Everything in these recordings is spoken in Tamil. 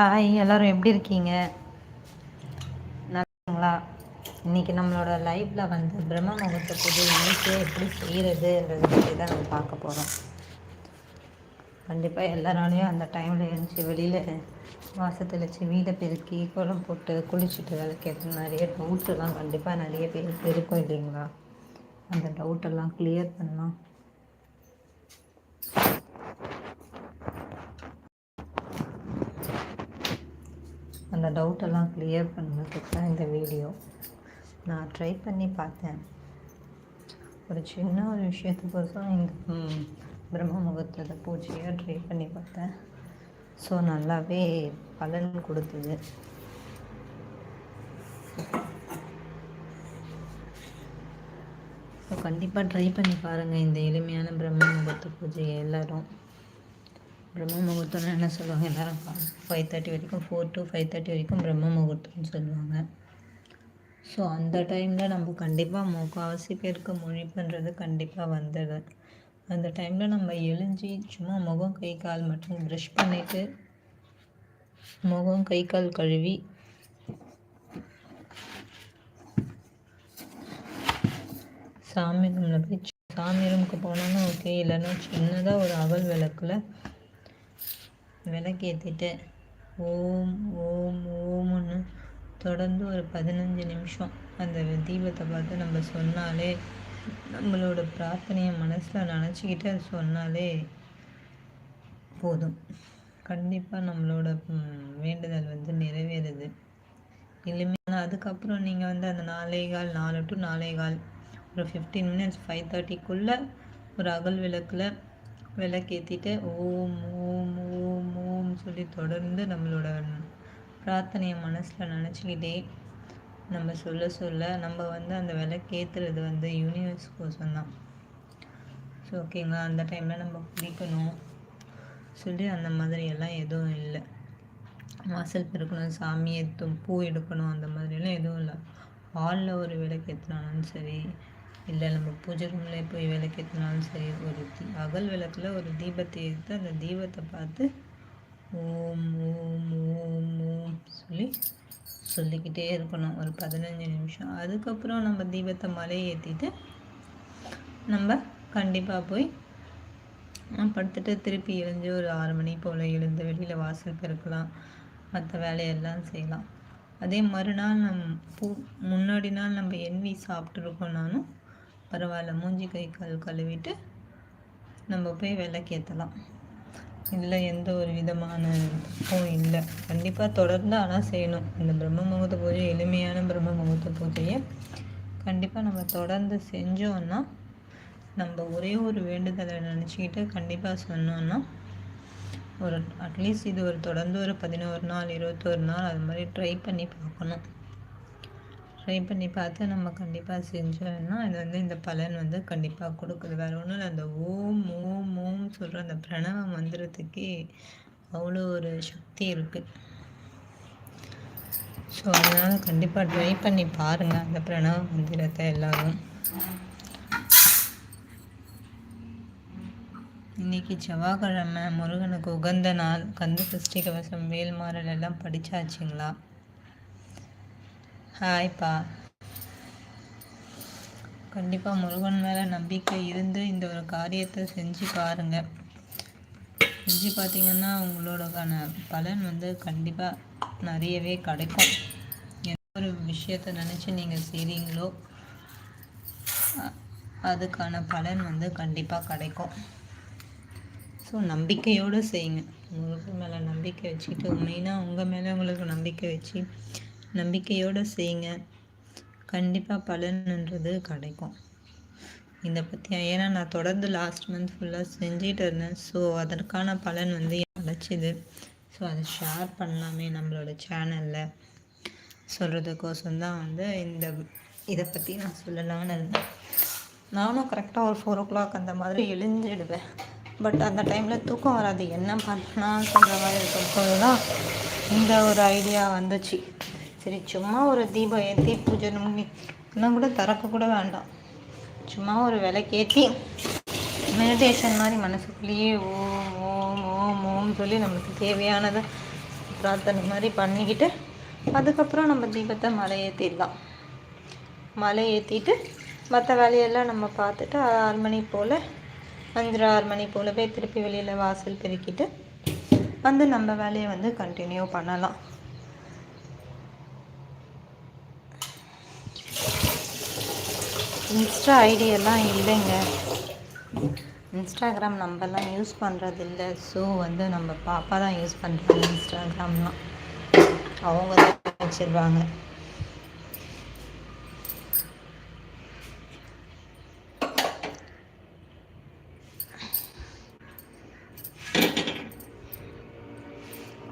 ஹாய் எல்லோரும் எப்படி இருக்கீங்க? நல்லாங்களா இன்றைக்கி நம்மளோட லைஃப்பில் வந்து பிரம்ம முகூர்த்த பூஜை இன்னைக்கு எப்படி செய்கிறதுன்றதை பற்றி தான் நம்ம பார்க்க போகிறோம் கண்டிப்பாக எல்லாராலையும் அந்த டைமில் எழுந்துச்சு வெளியில் வாசத்தில் வச்சு வீடை பெருக்கி குளம் போட்டு குளிச்சுட்டு விளக்கேற்ற நிறைய டவுட்ஸ் கண்டிப்பாக நிறைய பேருக்கு இருக்கும் இல்லைங்களா? அந்த டவுட்டெல்லாம் கிளியர் பண்ணலாம் அந்த டவுட்டெல்லாம் கிளியர் பண்ணுறதுக்கு தான் இந்த வீடியோ நான் ட்ரை பண்ணி பார்த்தேன். ஒரு சின்ன ஒரு விஷயத்துக்கோசம் இந்த பிரம்ம முகூர்த்தத்தை பூஜையாக ட்ரை பண்ணி பார்த்தேன். ஸோ நல்லாவே பலன் கொடுத்தது. ஸோ கண்டிப்பாக ட்ரை பண்ணி பாருங்கள் இந்த எளிமையான பிரம்ம முகூர்த்த பூஜையை எல்லோரும். பிரம்ம முகூர்த்தம்னு என்ன சொல்லுவாங்க? எல்லோரும் ஃபைவ் தேர்ட்டி வரைக்கும் ஃபோர் டு ஃபைவ் தேர்ட்டி வரைக்கும் பிரம்ம முகூர்த்தம்னு சொல்லுவாங்க. ஸோ அந்த டைமில் நம்ம கண்டிப்பாக முக்கால்வாசி பேருக்கு மொழி பண்ணுறது கண்டிப்பாக வந்துடுது அந்த டைமில் நம்ம எழுஞ்சி சும்மா முகம் கை கால் மட்டும் ப்ரஷ் பண்ணிவிட்டு முகம் கை கால் கழுவி சாமி ரூமில் போய் சாமி ரூமுக்கு போனோன்னா ஓகே இல்லைன்னா சின்னதாக ஒரு அகல் விளக்கில் விளக்கேற்றிட்டு ஓம் ஓம் ஓம்னு தொடர்ந்து ஒரு பதினஞ்சு நிமிஷம் அந்த தீபத்தை பார்த்து நம்ம சொன்னாலே நம்மளோட பிரார்த்தனையை மனசில் நினச்சிக்கிட்டு அது சொன்னாலே போதும். கண்டிப்பாக நம்மளோட வேண்டுதல் வந்து நிறைவேறுது. இல்லைமே அதுக்கப்புறம் நீங்கள் வந்து அந்த நாலே கால் நாலு டு நாலே கால் ஒரு ஃபிஃப்டீன் மினிட்ஸ் ஃபைவ் தேர்ட்டிக்குள்ளே ஒரு அகல் விளக்கில் விளக்கேற்றிட்டு ஓம் ஓம் அப்படின்னு சொல்லி தொடர்ந்து நம்மளோட பிரார்த்தனையை மனசில் நினச்சிக்கிட்டே நம்ம சொல்ல சொல்ல நம்ம வந்து அந்த விளக்கேற்றுறது வந்து யூனிவர்ஸ் கோசம் தான். ஸோ ஓகேங்களா அந்த டைமில் நம்ம குடிக்கணும் சொல்லி அந்த மாதிரி எல்லாம் எதுவும் இல்லை. வாசல் பெருக்கணும் சாமி எத்தும் பூ எடுக்கணும் அந்த மாதிரிலாம் எதுவும் இல்லை. ஹாலில் ஒரு விளக்கு ஏற்றினாலும் சரி இல்லை நம்ம பூஜை ரூமில் போய் விளக்கேற்றினாலும் சரி ஒரு தீ அகல் விளக்கில் ஒரு தீபத்தை எடுத்து அந்த தீபத்தை பார்த்து ஓம் ஓம் ஓம் ஓம் சொல்லி சொல்லிக்கிட்டே இருக்கணும். ஒரு பதினஞ்சு நிமிஷம். அதுக்கப்புறம் நம்ம தீபத்தை மலையை ஏற்றிட்டு நம்ம கண்டிப்பாக போய் படுத்துட்டு திருப்பி எழுந்து ஒரு ஆறு மணி போல் எழுந்து வெளியில் வாசல் பெருக்கலாம் மற்ற வேலையெல்லாம் செய்யலாம். அதே மறுநாள் நம் பூ முன்னாடி நாள் நம்ம என்வி சாப்பிட்ருக்கோம்னாலும் பரவாயில்ல. மூஞ்சி கை கால் கழுவிட்டு நம்ம போய் விளக்கேற்றலாம் இல்லை எந்த ஒரு விதமான தப்பும் இல்லை. கண்டிப்பாக தொடர்ந்து ஆனால் செய்யணும். இந்த பிரம்ம முகூர்த்த பூஜை எளிமையான பிரம்ம முகூர்த்த பூஜையை கண்டிப்பாக நம்ம தொடர்ந்து செஞ்சோன்னா நம்ம ஒரே ஒரு வேண்டுதலை நினச்சிக்கிட்டு கண்டிப்பாக சொன்னோன்னா ஒரு அட்லீஸ்ட் இது ஒரு தொடர்ந்து ஒரு பதினோரு நாள் இருபத்தோரு நாள் அது மாதிரி ட்ரை பண்ணி பார்க்கணும். ட்ரை பண்ணி பார்த்து நம்ம கண்டிப்பாக செஞ்சோம்னா அது வந்து இந்த பலன் வந்து கண்டிப்பாக கொடுக்குது. வேறு ஒன்றும் இல்லை. அந்த ஓம் ஓம் ஓம் சொல்கிற அந்த பிரணவ மந்திரத்துக்கே அவ்வளோ ஒரு சக்தி இருக்குது ஸோ அதனால் கண்டிப்பாக ட்ரை பண்ணி பாருங்கள் அந்த பிரணவ மந்திரத்தை எல்லோரும். இன்றைக்கி செவ்வாய்க்கிழமை முருகனுக்கு உகந்த நாள். கந்த சஷ்டி கவசம் வேல்மாறல் எல்லாம் படித்தாச்சுங்களா ஹாய்ப்பா. கண்டிப்பாக முருகன் மேலே நம்பிக்கை இருந்து இந்த ஒரு காரியத்தை செஞ்சு பாருங்கள் செஞ்சு பார்த்தீங்கன்னா உங்களோடக்கான பலன் வந்து கண்டிப்பாக நிறையவே கிடைக்கும். எந்த ஒரு விஷயத்தை நினச்சி நீங்கள் செய்கிறீங்களோ அதுக்கான பலன் வந்து கண்டிப்பாக கிடைக்கும். ஸோ நம்பிக்கையோடு செய்யுங்க. முருகன் மேலே நம்பிக்கை வச்சுக்கிட்டு மெயினாக உங்கள் மேலே உங்களுக்கு நம்பிக்கை வச்சு நம்பிக்கையோடு செய்யுங்க. கண்டிப்பாக பலன்ன்றது கிடைக்கும். இதை பற்றி ஏன்னா நான் தொடர்ந்து லாஸ்ட் மந்த் ஃபுல்லாக செஞ்சிட்டு இருந்தேன். ஸோ அதற்கான பலன் வந்து கிடச்சிது. ஸோ அதை ஷேர் பண்ணலாமே நம்மளோட சேனலில் சொல்கிறதுக்கோசம் தான் வந்து இந்த இதை பற்றி நான் சொல்லலாம்னு இருந்தேன். நானும் கரெக்டாக ஒரு ஃபோர் ஓ கிளாக் அந்த மாதிரி எழுஞ்சிடுவேன் பட் அந்த டைமில் தூக்கம் வராது. என்ன பண்ணலாம் சொல்கிற மாதிரி இருக்கும்போது தான் இந்த ஒரு ஐடியா வந்துச்சு. சரி சும்மா ஒரு தீபம் ஏற்றி பூஜை இன்னும் கூட திறக்க கூட வேண்டாம். சும்மா ஒரு விலைக்கேற்றி மெடிடேஷன் மாதிரி மனசுக்குள்ளேயே ஓம் ஓம் ஓம் ஓம் சொல்லி நமக்கு தேவையானதை பிரார்த்தனை மாதிரி பண்ணிக்கிட்டு அதுக்கப்புறம் நம்ம தீபத்தை மலை ஏற்றிடலாம் மலை ஏற்றிட்டு மற்ற வேலையெல்லாம் நம்ம பார்த்துட்டு ஆறு மணி போல் அஞ்சரை ஆறு மணி போல் போய் திருப்பி வெளியில் வாசல் பெருக்கிட்டு வந்து நம்ம வேலையை வந்து கண்டினியூ பண்ணலாம். இன்ஸ்டா ஐடியெல்லாம் இல்லைங்க. இன்ஸ்டாகிராம் நம்மலாம் யூஸ் பண்ணுறது இல்லை ஸோ வந்து நம்ம பாப்பா தான் யூஸ் பண்ணுறாங்க இன்ஸ்டாகிராம்லாம். அவங்க தான் வச்சிருவாங்க.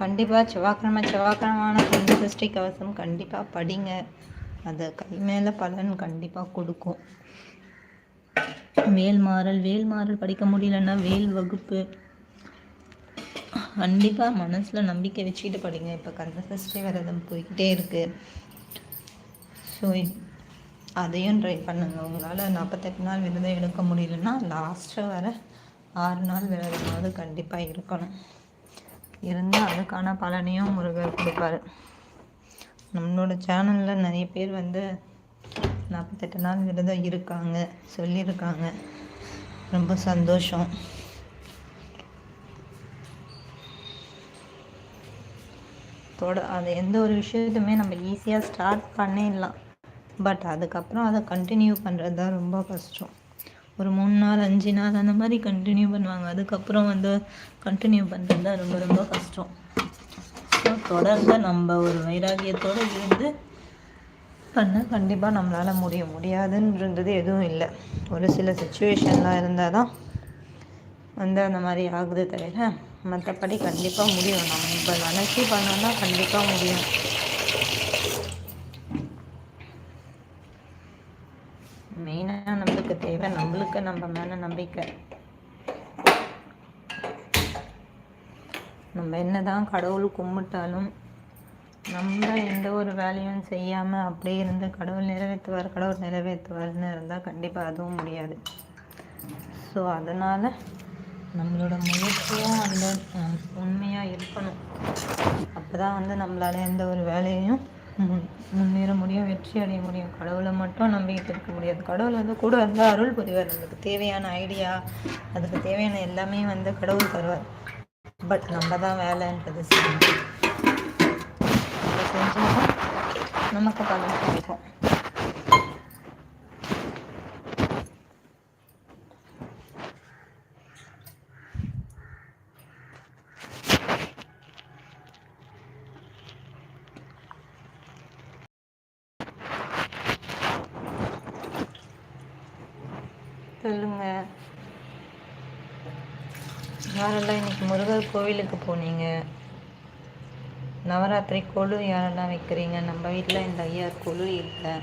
கண்டிப்பாக செவ்வாய்க்கிழமை செவ்வாய்க்கிழமான கந்த சஷ்டி கவசம் கண்டிப்பாக படிங்க. அது கை மேலே பலன் கண்டிப்பாக கொடுக்கும். வேல்மாறல் வேல்மாறல் படிக்க முடியலன்னா வேல் வகுப்பு. கண்டிப்பாக மனசில் நம்பிக்கை வச்சுக்கிட்டு படிங்க. இப்போ கந்தசஷ்டி விரதம் போய்கிட்டே இருக்குது ஸோ அதையும் ட்ரை பண்ணுங்கள் உங்களால் நாற்பத்தெட்டு நாள் விரதம் எடுக்க முடியலன்னா லாஸ்ட்டு வர ஆறு நாள் விரதமாவது கண்டிப்பாக இருக்கணும். இருந்தால் அதுக்கான பலனையும் முருகர் கொடுப்பாரு. நம்மளோட சேனலில் நிறைய பேர் வந்து நாற்பத்தெட்டு நாள் விரதம் இருக்காங்க சொல்லியிருக்காங்க. ரொம்ப சந்தோஷம். தொட அது எந்த ஒரு விஷயத்துமே நம்ம ஈஸியாக ஸ்டார்ட் பண்ணிடலாம். பட் அதுக்கப்புறம் அதை கண்டினியூ பண்ணுறது தான் ரொம்ப கஷ்டம். ஒரு மூணு நாள் அஞ்சு நாள் அந்த மாதிரி கண்டினியூ பண்ணுவாங்க. அதுக்கப்புறம் வந்து கண்டினியூ பண்ணுறது தான் ரொம்ப ரொம்ப கஷ்டம். ஸோ தொடர்ந்து நம்ம ஒரு வைராகியத்தோடு இருந்து பண்ணால் கண்டிப்பாக நம்மளால் முடிய முடியாதுன்றது எதுவும் இல்லை. ஒரு சில சுச்சுவேஷன்லாம் இருந்தால் தான் வந்து அந்த மாதிரி ஆகுது தவிர மற்றபடி கண்டிப்பாக முடியும். நம்ம இப்போ நினச்சி பண்ணோம்னா கண்டிப்பாக முடியும். மெயினாக நம்மளுக்கு தேவை நம்மளுக்கு நம்ம மேலே நம்பிக்கை. நம்ம என்ன தான் கடவுள் கும்பிட்டாலும் நம்ம எந்த ஒரு வேலையும் செய்யாமல் அப்படியே இருந்து கடவுள் நிறைவேற்றுவார் கடவுள் நிறைவேற்றுவார்னு இருந்தால் கண்டிப்பாக அதுவும் முடியாது. ஸோ அதனால் நம்மளோட முயற்சியும் அந்த உண்மையாக இருக்கணும். அப்போ தான் வந்து நம்மளால் எந்த ஒரு வேலையையும் முன் முன்னேற முடியும் வெற்றி அடைய முடியும். கடவுளை மட்டும் நம்பிக்கிட்டு இருக்க முடியாது. கடவுள் வந்து கூட இருந்தால் அருள் புரிவார். நமக்கு தேவையான ஐடியா அதுக்கு தேவையான எல்லாமே வந்து கடவுள் தருவார். பட் நம்ம தான் வேலைன்றது செய்யணும் செஞ்சால் நமக்கு பலன் கிடைக்கும். சொல்லுங்க. யாரெல்லாம் இன்னைக்கு முருகர் கோவிலுக்கு போனீங்க? நவராத்திரி கொழு யாரெல்லாம் வைக்கிறீங்க? நம்ம வீட்டில் இந்த ஐயா கொழு இல்லை.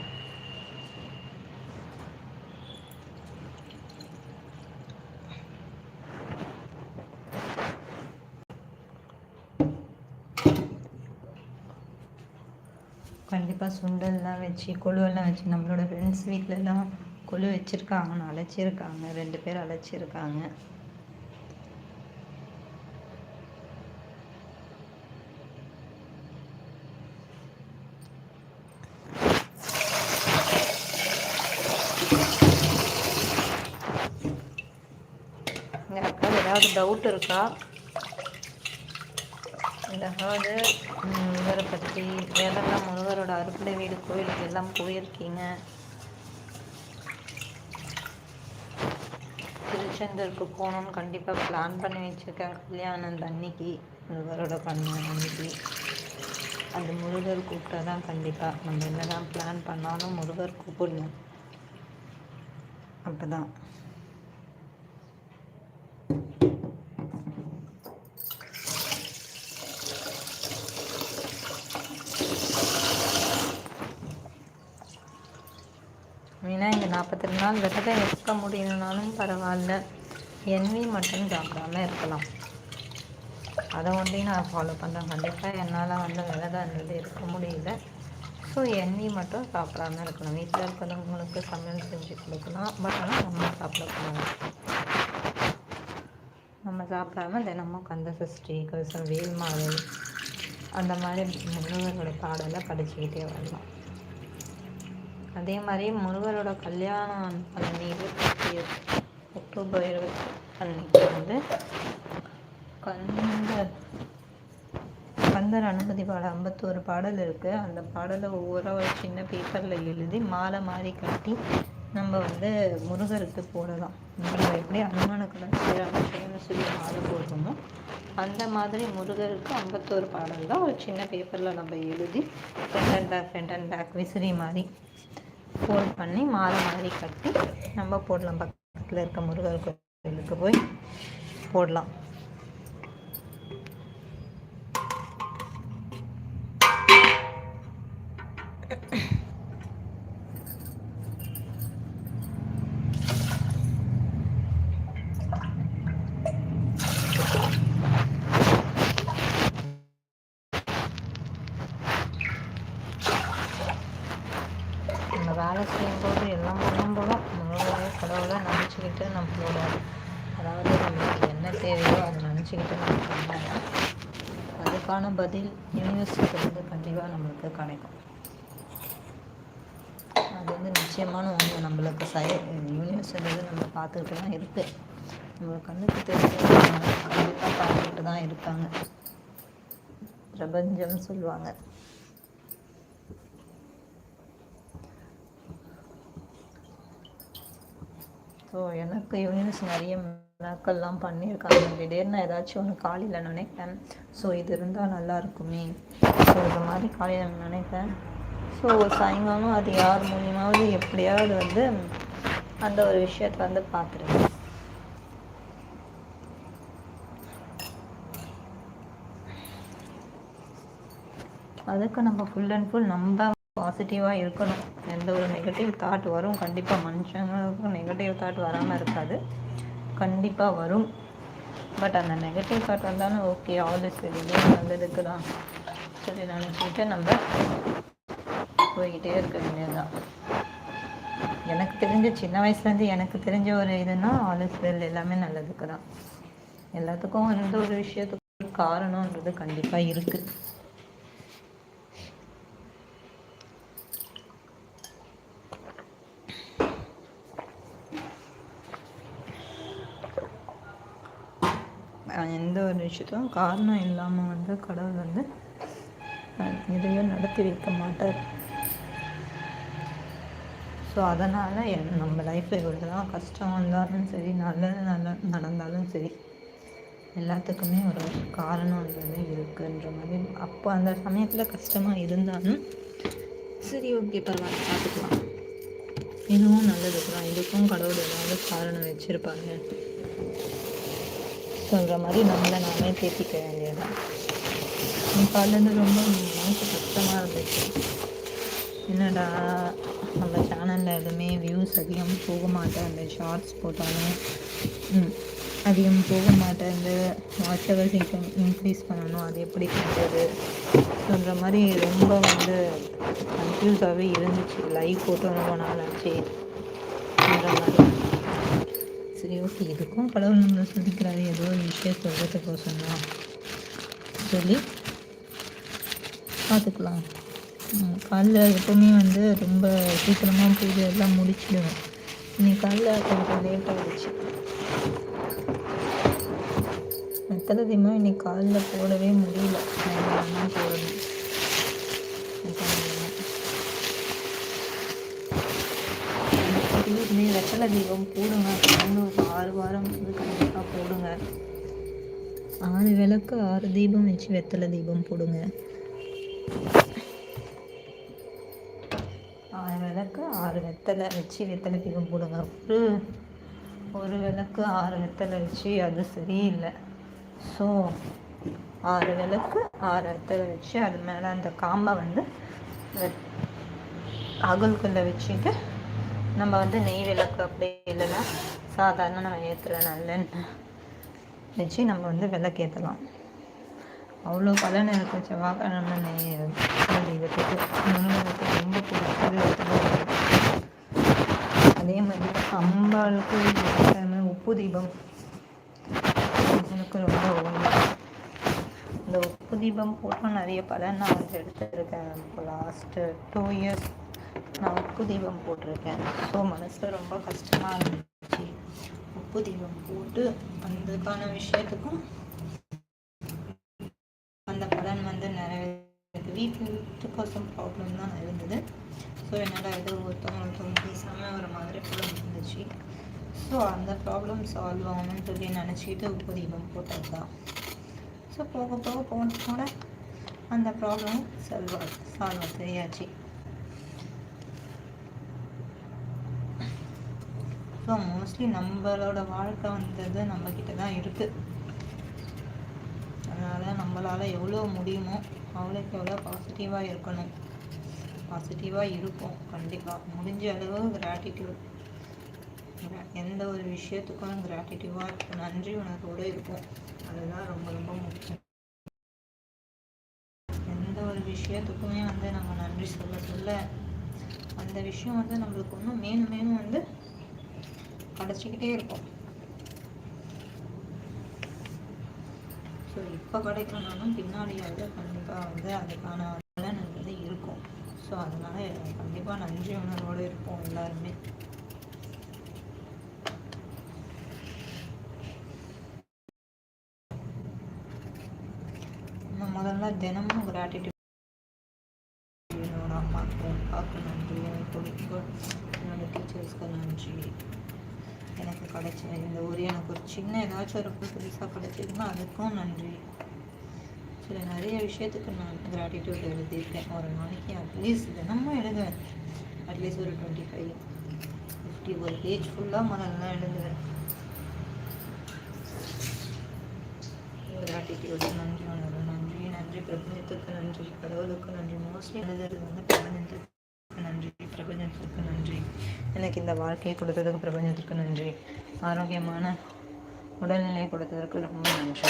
கண்டிப்பாக சுண்டல்லாம் வச்சு கொழுவெல்லாம் வச்சு நம்மளோட ஃப்ரெண்ட்ஸ் வீட்டிலலாம் கொழு வச்சுருக்காங்க அழைச்சிருக்காங்க. ரெண்டு பேர் அழைச்சிருக்காங்க. ஏதாவது டவுட் இருக்கா? அதாவது இவரை பற்றி வேறெல்லாம் முருகரோட அறுப்படை வீடு கோயிலுக்கு எல்லாம் போயிருக்கீங்க? திருச்செந்தூருக்கு போகணுன்னு கண்டிப்பாக பிளான் பண்ணி வச்சுருக்கேன் கல்யாணம் அன்னைக்கு முருகரோட கல்யாணம் அன்னைக்கு. அந்த முருகர் கூப்பிட்டா தான் கண்டிப்பாக நம்ம என்ன தான் பிளான் பண்ணாலும் முருகர் கூப்பிடணும். அப்போ தான் மெயினாக ஆனால் விரதம் இருக்க முடியலனாலும் பரவாயில்ல. எண்ணி மட்டும் சாப்பிடாம இருக்கலாம். அதை ஒன்றையும் நான் ஃபாலோ பண்ணுறேன் கண்டிப்பாக என்னால் வந்து விரதம்ன்றது இருக்க முடியல. ஸோ எண்ணி மட்டும் சாப்பிடாம இருக்கணும். வீட்டில் இருக்கிறவங்களுக்கு சமையல் செஞ்சு கொடுக்கலாம். பட் ஆனால் நம்ம சாப்பிடக்கூடாது. நம்ம சாப்பிடாம தினமும் கந்த சஷ்டி கவசம் வேல் மாலை அந்த மாதிரி முன்னோர்களோட பாடலை படிச்சுக்கிட்டே வரலாம். அதே மாதிரி முருகரோட கல்யாணம் பண்ணி இருபத்தி அக்டோபர் இருபத்தி அன்னைக்கு வந்து கந்தர் கந்தர் அனுமதி பாடல் ஐம்பத்தோரு பாடல் இருக்குது அந்த பாடலை ஒவ்வொரு ஒரு சின்ன பேப்பரில் எழுதி மாலை மாதிரி கட்டி நம்ம வந்து முருகருக்கு போடலாம். நம்ம எப்படி அனுமான கடன் சொல்லி மாலை போடுறோமோ அந்த மாதிரி முருகருக்கு ஐம்பத்தோரு பாடல் தான் ஒரு சின்ன பேப்பரில் நம்ம எழுதி front and back front and back விசிறி மாதிரி ஃபோல்ட் பண்ணி மாலை மாதிரி கட்டி நம்ம போடலாம். பக்கத்தில் இருக்க முருகர் கோயிலுக்கு போய் போடலாம் வேலை செய்யும்போது எல்லாம் பண்ணும்போதும் நம்மளோட கடவுளை நினச்சிக்கிட்டு நம்மளோட அதாவது நம்மளுக்கு என்ன தேவையோ அதை நினச்சிக்கிட்டு நம்ம பண்ணோம்னா அதுக்கான பதில் யூனிவர்சிட்டிலேருந்து கண்டிப்பாக நம்மளுக்கு கிடைக்கும். அது வந்து நிச்சயமான ஒன்று நம்மளுக்கு சை யூனிவர்சிட்டிலேருந்து நம்ம பார்த்துக்கிட்டு தான் இருக்குது நம்ம கண்ணுக்கு தெரிஞ்சவங்க கண்டிப்பாக பார்த்துக்கிட்டு தான் இருக்காங்க. பிரபஞ்சம் சொல்லுவாங்க. ஸோ எனக்கு யூனிவர்ஸ் நிறைய மிராக்கள்லாம் பண்ணியிருக்காங்க. திடீர்னு ஏதாச்சும் ஒன்று காலையில் நினைப்பேன். ஸோ இது இருந்தால் நல்லா இருக்குமே. ஸோ இது மாதிரி காலையில் நினைப்பேன். ஸோ சாயங்காலம் அது யார் மூலியமாவது எப்படியாவது வந்து அந்த ஒரு விஷயத்தை வந்து பார்த்துருவேன் அதுக்கு நம்ம ஃபுல் அண்ட் ஃபுல் நம்ம பாசிட்டிவாக இருக்கணும். எந்த ஒரு நெகட்டிவ் தாட் வரும் கண்டிப்பாக மனுஷங்களுக்கும் நெகட்டிவ் தாட் வராமல் இருக்காது. கண்டிப்பாக வரும். பட் அந்த நெகட்டிவ் தாட் வந்தாலும் ஓகே ஆல் இஸ் வெரி நல்லதுக்கு தான் சொல்லி நினச்சிக்கிட்டு நம்ம போய்கிட்டே இருக்க வேண்டியதுதான் எனக்கு தெரிஞ்ச சின்ன வயசுலேருந்து எனக்கு தெரிஞ்ச ஒரு இதுனா ஆல் இஸ் வெல் எல்லாமே நல்லதுக்கு தான் எல்லாத்துக்கும் எந்த ஒரு விஷயத்துக்கும் காரணன்றது கண்டிப்பாக இருக்குது எந்த ஒரு விஷயத்தும் காரணம் இல்லாமல் வந்து கடவுள் வந்து எதையும் நடத்தி வைக்க மாட்டார். ஸோ அதனால் என் நம்ம லைஃப்பில் இவ்வளோ தான் கஷ்டம் வந்தாலும் சரி நல்லது நல்ல நடந்தாலும் சரி எல்லாத்துக்குமே ஒரு காரணம் வந்து இருக்குன்ற மாதிரி. அப்போ அந்த சமயத்தில் கஷ்டமாக இருந்தாலும் சரி ஓகே பரவாயில்ல பார்த்துக்கலாம் இதுவும் நல்லதுக்கு தான் இதுக்கும் கடவுள் ஏதாவது காரணம் வச்சுருப்பாங்க. சொல்கிற மாதிரி நம்மளை நாமே தேத்திக்க வேண்டியதுதான். காலேருந்து ரொம்ப மனசு கஷ்டமாக இருந்துச்சு. என்னடா நம்ம சேனலில் எதுவுமே வியூஸ் அதிகம் போக மாட்டேன். அந்த ஷார்ட்ஸ் போட்டாலும் அதிகம் போக மாட்டேன். இந்த வாட்ச் ஹவர்ஸ் இன்கம் இன்க்ரீஸ் பண்ணணும் அது எப்படி பண்ணுறது சொல்கிற மாதிரி ரொம்ப வந்து கன்ஃபியூஸாகவே இருந்துச்சு. லைவ் போட்டு ரொம்ப நாள் ஆச்சு. சரி ஓகே இதுக்கும் கடவுள் நம்மளை சொல்லிக்கிறாரு. ஏதோ ஒரு விஷயம் சொல்கிறதுக்கோசம் தான் சொல்லி பார்த்துக்கலாம். காலைல எப்போவுமே வந்து ரொம்ப சீக்கிரமாக பூஜை எல்லாம் முடிச்சிடுவேன். இன்னைக்கு காலைல கொஞ்சம் லேட் ஆகிடுச்சு மெத்தலை இன்னைக்கு காலைல போடவே முடியல. போட எப்பயுமே வெத்தலை தீபம் போடுங்க. ஒரு ஆறு வாரம் வந்து கண்டிப்பாக போடுங்க. ஆறு விளக்கு ஆறு தீபம் வச்சு வெத்தலை தீபம் போடுங்க. ஆறு விளக்கு ஆறு வெத்தலை வச்சு வெத்தலை தீபம் போடுங்க. ஒரு ஒரு விளக்கு ஆறு வெத்தலை வச்சு அது சரியில்லை. ஸோ ஆறு விளக்கு ஆறு வெத்தலை வச்சு அது மேலே அந்த காம்பை வந்து அகல்குள்ளே வச்சுட்டு நம்ம வந்து நெய் விளக்கு அப்படி இல்லைன்னா சாதாரண நம்ம ஏற்றுற நல்லெண்ணெய் வச்சு நம்ம வந்து விளக்கு ஏற்றலாம் அவ்வளோ பலன் இருக்கும் செவ்வாய்க்கிழமை நெய் தெய்வத்துக்கு முருகனுக்கு ரொம்ப பிடிச்சது அதே மாதிரி அம்பாளுக்கு உப்பு தீபம். எனக்கு ரொம்ப இந்த உப்பு தீபம் போட்டால் நிறைய பலன் நான் வந்து எடுத்துருக்கேன். இப்போ லாஸ்ட்டு டூ இயர்ஸ் நான் உப்பு தீபம் போட்டிருக்கேன். ஸோ மனசில் ரொம்ப கஷ்டமாக இருந்துச்சு. உப்பு தீபம் போட்டு அதுக்கான விஷயத்துக்கும் அந்த பலன் வந்து நிறைய வீட்டில் ஃபிஃப்டி ப்ராப்ளம் தான் இருந்தது. ஸோ என்னால் ஏதோ ஒருத்தவங்க பேசாமல் ஒரு மாதிரி ப்ராப்ளம் இருந்துச்சு. ஸோ அந்த ப்ராப்ளம் சால்வ் ஆகணும்னு சொல்லி நினச்சிட்டு உப்பு தீபம் போட்டது தான். ஸோ போக போக போன கூட அந்த ப்ராப்ளம் சால்வ் சால்வ் சரியாச்சு. ஸோ மோஸ்ட்லி நம்மளோட வாழ்க்கை வந்தது நம்மக்கிட்ட தான் இருக்குது அதனால் நம்மளால் எவ்வளோ முடியுமோ அவ்வளோக்கு எவ்வளோ பாசிட்டிவாக இருக்கணும். பாசிட்டிவாக இருக்கும் கண்டிப்பாக முடிஞ்ச அளவு கிராட்டிடியூட் எந்த ஒரு விஷயத்துக்கும் கிராட்டிடியூவாக நன்றி உணர்வோடு இருக்கும் அதுதான் ரொம்ப ரொம்ப முக்கியம். எந்த ஒரு விஷயத்துக்குமே வந்து நம்ம நன்றி சொல்ல சொல்ல அந்த விஷயம் வந்து நம்மளுக்கு இன்னும் மேலும் மேலும் கிடச்சிக்கிட்டே இருக்கும் ஸோ இப்போ கிடைக்கலனாலும் பின்னாடியாவது கண்டிப்பாக வந்து அதுக்கான பலன் வந்து இருக்கும். ஸோ அதனால் கண்டிப்பாக நன்றி உணர்வோடு இருப்போம் எல்லாருமே. நம்ம முதல்ல தினமும் கிராட்டிடியூட் என்னோட அம்மாவுக்கு அப்பாவுக்கு நன்றி எனக்கு என்னோட டீச்சர்ஸ்க்கு நன்றி எனக்கு கிடைச்ச இந்த ஒரு எனக்கு ஒரு சின்ன ஏதாச்சும் ஒரு புதுசாக கிடைச்சதுன்னா அதுக்கும் நன்றி. சில நிறைய விஷயத்துக்கு நான் கிராட்டிடியூட் எழுதியிருக்கேன். ஒரு நாளைக்கு அட்லீஸ்ட் தினமும் எழுதுவேன். அட்லீஸ்ட் ஒரு டுவெண்ட்டி ஃபைவ் ஃபிஃப்டி ஒரு பேஜ் ஃபுல்லாக முதல்ல எழுதுவேன் கிராட்டிடியூட் நன்றி உணர்வு நன்றி நன்றி பிரபஞ்சத்துக்கு நன்றி கடவுளுக்கு நன்றி மோஸ்ட்லி எழுதுறது வந்து பிரபஞ்சத்துக்கு நன்றி பிரபஞ்சத்துக்கு நன்றி. எனக்கு இந்த வாழ்க்கையை கொடுத்ததுக்கு பிரபஞ்சத்துக்கு நன்றி. ஆரோக்கியமான உடல்நிலை கொடுத்ததற்கு ரொம்ப நன்றி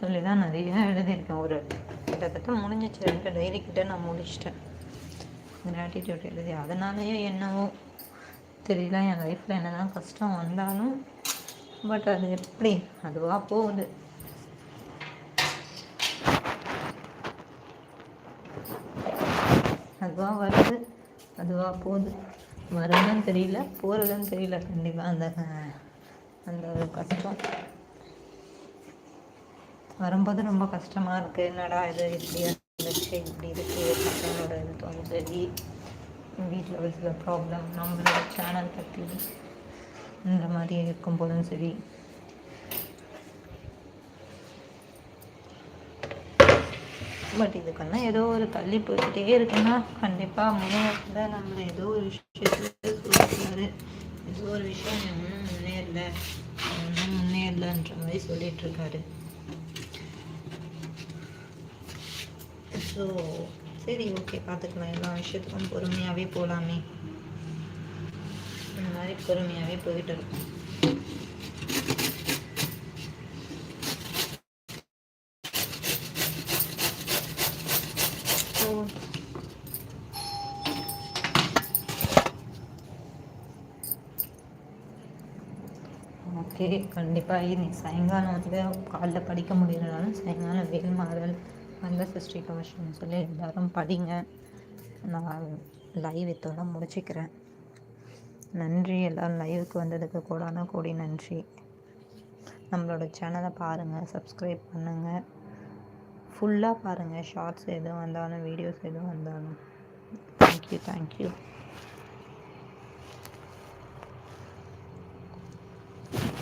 சொல்லி தான் நிறைய எழுதியிருக்கேன். ஒரு கிட்டத்தட்ட முடிஞ்சிச்சு. ரெண்டு டைரி கிட்ட நான் முடிச்சிட்டேன். கிராட்டிடியூட் எழுதி. அதனாலேயே என்னவோ தெரியல. என் லைஃப்பில் என்னதான் கஷ்டம் வந்தாலும் பட் அது எப்படி? அதுவாக போகுது. அதுவாக வருது. அதுவாக போகுது. வருதுன்னு தெரியல. போகிறதுன்னு தெரியல. கண்டிப்பாக அந்த அந்த ஒரு கஷ்டம். வரும்போது ரொம்ப கஷ்டமாக இருக்குது என்னடா இது? இப்படி இருந்துச்சு. இப்படி இருக்குது பசங்களோட இது சரி. வீட்டில் ஒரு சில ப்ராப்ளம் நம்மளோட சேனல் பற்றி இந்த மாதிரி இருக்கும் போதும் சரி. பட் இதுக்கெல்லாம் ஏதோ ஒரு தள்ளி போய்கிட்டே இருக்குன்னா கண்டிப்பாக முன்னேறத்தில் நம்மளை ஏதோ ஒரு விஷயத்தில் சொல்லுவார் ஏதோ ஒரு விஷயம் முன்னேறல ஒன்றும் முன்னேறலன்ற மாதிரி சொல்லிகிட்ருக்காரு ஸோ சரி ஓகே பார்த்துக்கலாம் எல்லா விஷயத்துக்கும் பொறுமையாகவே போகலாமே இந்த மாதிரி பொறுமையாகவே போயிட்டு இருக்கோம். ஓகே கண்டிப்பாக இன்னைக்கு சாயங்காலம் வந்து காலைல படிக்க முடியலனாலும் சாயங்காலம் வெயில் மாறல் அந்த சிஸ்டி கமிஷன் சொல்லி எல்லோரும் படிங்க. நான் லைவ் இத்தோட முடிச்சுக்கிறேன். நன்றி எல்லோரும் லைவுக்கு வந்ததுக்கு கூடான கூடி நன்றி. நம்மளோட சேனலை பாருங்கள் சப்ஸ்கிரைப் பண்ணுங்கள் ஃபுல்லாக பாருங்கள் ஷார்ட்ஸ் எதுவும் வந்தாலும் வீடியோஸ் எதுவும் வந்தாலும். Thank you thank you